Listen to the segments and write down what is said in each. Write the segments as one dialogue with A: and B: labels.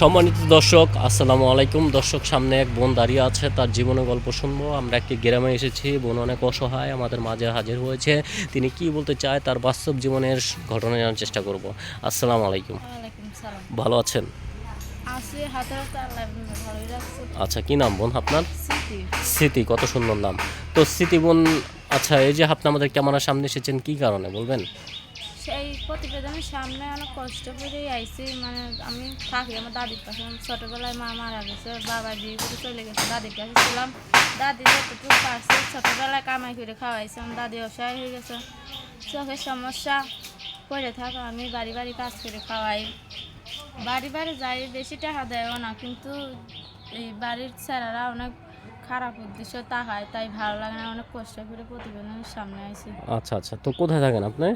A: সম্মানিত দর্শক আসসালামু আলাইকুম। দর্শক সামনে এক বোন দাঁড়িয়ে আছে তার জীবনের গল্প শুনব। আমরা একটি গ্রামে এসেছি বোন অনেক অসহায় আমাদের মাঝে হাজির হয়েছে। তিনি কি বলতে চায় তার বাস্তব জীবনের ঘটনা জানার চেষ্টা করব। আসসালামু আলাইকুম। ভালো আছেন? আচ্ছা কি নাম বোন আপনার?
B: স্মৃতি
A: কত সুন্দর নাম। তো স্মৃতি বোন আচ্ছা এই যে আপনি আমাদের ক্যামেরার সামনে এসেছেন কি কারণে বলবেন?
B: সেই প্রতিবেদনের সামনে অনেক কষ্ট করে আইছি। মানে আমি থাকি আমার দাদির কাছে। আমার ছোটোবেলায় মা মারা গেছে, বাবা বিয়ে করে চলে গেছে, দাদির কাছে ছিলাম। দাদি যতটুকু পারছে ছোটোবেলায় কামাই করে খাওয়াইছে। আমার দাদি অসহায় হয়ে গেছে। চোখের সমস্যা। পড়ে থাকা, আমি বাড়ি বাড়ি কাজ করে খাওয়াই। বাড়ি বাড়ি যাই, বেশি টাকা দেয়ও না। কিন্তু এই বাড়ির ছেলেরা অনেক খারাপ উদ্দেশ্য তাকায় তাই ভালো লাগে না। অনেক কষ্ট করে প্রতিবেদনের সামনে আইছি।
A: আচ্ছা আচ্ছা। তো কোথায় থাকেন আপনি?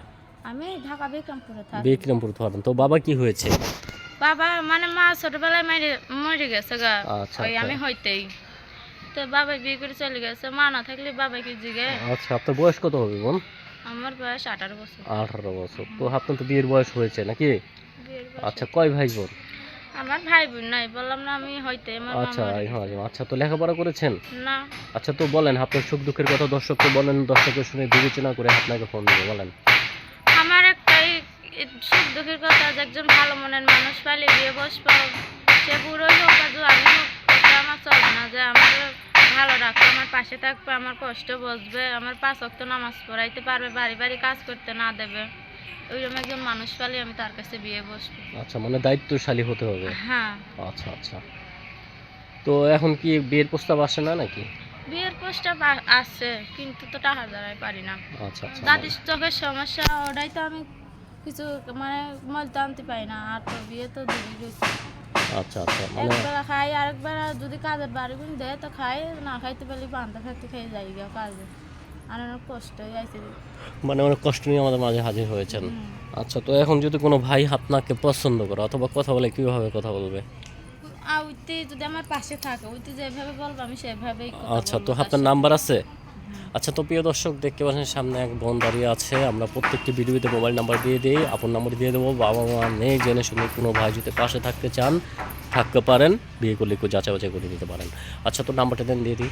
B: আমি ঢাকা বিক্রমপুরে থাকি।
A: বিক্রমপুর থাকেন তো বাবা কি হয়েছে?
B: বাবা মানে মা ছোটবেলায় মারি মরে গেছে গা।
A: আচ্ছা,
B: ওই আমি
A: আচ্ছা।
B: হইতেই। তো বাবা বিয়ে করে চলে গেছে। মা না থাকলে বাবা কি জিগে?
A: আচ্ছা আপনার বয়স কত হবে বোন?
B: আমার বয়স আঠারো বছর।
A: আঠারো বছর। তো আপনার তো বিয়ের বয়স হয়েছে নাকি? আচ্ছা কয় ভাই বোন?
B: আমার ভাই বোন নাই বললাম না আমি হইতে আমার
A: আচ্ছা আচ্ছা তো লেখাপড়া করেছেন?
B: না।
A: আচ্ছা তো বলেন আপনার সুখ দুঃখের কথা দর্শককে বলেন দর্শকের শুনে বিবেচনা করে আপনাকে ফোন দেবো বলেন।
B: সুখ দুঃখের কথা একজন ভালো মনের মানুষ পাইলে বিয়ে বসবো সে বুড়োই হোক আর জোয়ানি হোক এটা আমার চলবে না যে আমার ভালো রাখবে আমার পাশে থাকবে আমার কষ্ট বুঝবে আমার পাঁচ অক্ত নামাজ পড়াইতে পারবে বাড়ি বাড়ি কাজ করতে না দেবে। ওইরকম একজন মানুষ পালে আমি তার কাছে বিয়ে বসবো।
A: আচ্ছা মানে দায়িত্বশালী হতে হবে?
B: হ্যাঁ।
A: আচ্ছা আচ্ছা। তো এখন কি বিয়ের প্রস্তাব আসে না নাকি?
B: বিয়ের প্রস্তাব আ- আছে কিন্তু তো টাকা দ্বারাই পারি না।
A: আচ্ছা আচ্ছা
B: দাদির চোখের সমস্যা ওটাই তো আমি কিছু মানে মলতে আনতে পারি না আর তো বিয়ে তো দূরই রয়েছে।
A: আচ্ছা আচ্ছা মানে
B: একবেলা খাই আরেকবার যদি কাজের বাড়ি গুণ দেয় তো খাই না খাইতে পারলে বান্ধা থাকতে খেয়ে যাই গিয়ে কাজে। আর অনেক কষ্ট হয়ে
A: মানে অনেক কষ্ট নিয়ে আমাদের মাঝে হাজির হয়েছেন। আচ্ছা তো এখন যদি কোনো ভাই আপনাকে পছন্দ করে অথবা কথা বলে কীভাবে কথা বলবে?
B: ওইতে যদি আমার পাশে থাকে ওইতে যেভাবে বলব আমি সেভাবেই
A: আচ্ছা তো
B: তার
A: আপনার নাম্বার আছে? আচ্ছা তো প্রিয় দর্শক দেখতে পাচ্ছেন সামনে এক বোন দাঁড়িয়ে আছে। আমরা প্রত্যেকটি ভিডিওতে মোবাইল নাম্বার দিয়ে দিই আপন নাম্বার দিয়ে দেবো। বাবা মা নেই জেনে শুনে কোনো ভাই যদি পাশে থাকতে চান থাকতে পারেন। বিয়ে করলে একটু যাচাই বাছাই করে নিতে পারেন। আচ্ছা তো নাম্বারটা দেন দিয়ে দিই।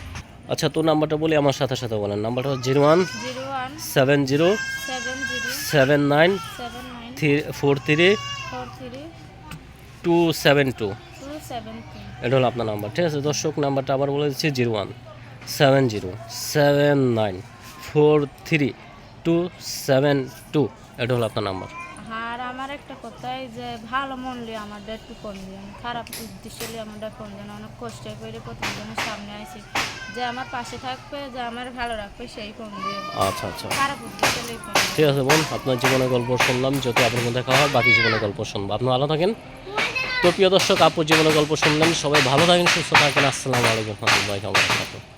A: আচ্ছা তো নাম্বারটা বলি আমার সাথে সাথে বলেন। নাম্বারটা হচ্ছে zero one seven zero
B: seven
A: nine three four three two seven two. এটা হলো আপনার নাম্বার। ঠিক আছে দর্শক নাম্বারটা আবার বলে দিচ্ছি zero one seven zero seven nine four three two seven two এটা হলো আপনার নাম্বার।
B: আর আমার একটা কথাই যে ভালো মন লিয়ে আমাদের একটু ফোন দিন খারাপ উদ্দেশ্য লিয়ে আমাদের ফোন দেন অনেক কষ্ট করে প্রতিদিনের সামনে আইছি। যে আমার পাশে থাকবে যে আমার ভালো রাখবে সেই ফোন দিয়ে
A: আচ্ছা আচ্ছা।
B: খারাপ উদ্দেশ্য লিয়ে ফোন
A: ঠিক আছে বোন আপনার জীবনের গল্প শুনলাম যদি আপনার মধ্যে দেখা হয় বাকি জীবনের গল্প শুনব। আপনি ভালো থাকেন। তো প্রিয় দর্শক আপুর জীবনের গল্প শুনলেন। সবাই ভালো থাকেন সুস্থ থাকেন। আসসালামু আলাইকুম। রহমতুল্লাহি ওয়া বারাকাতুহু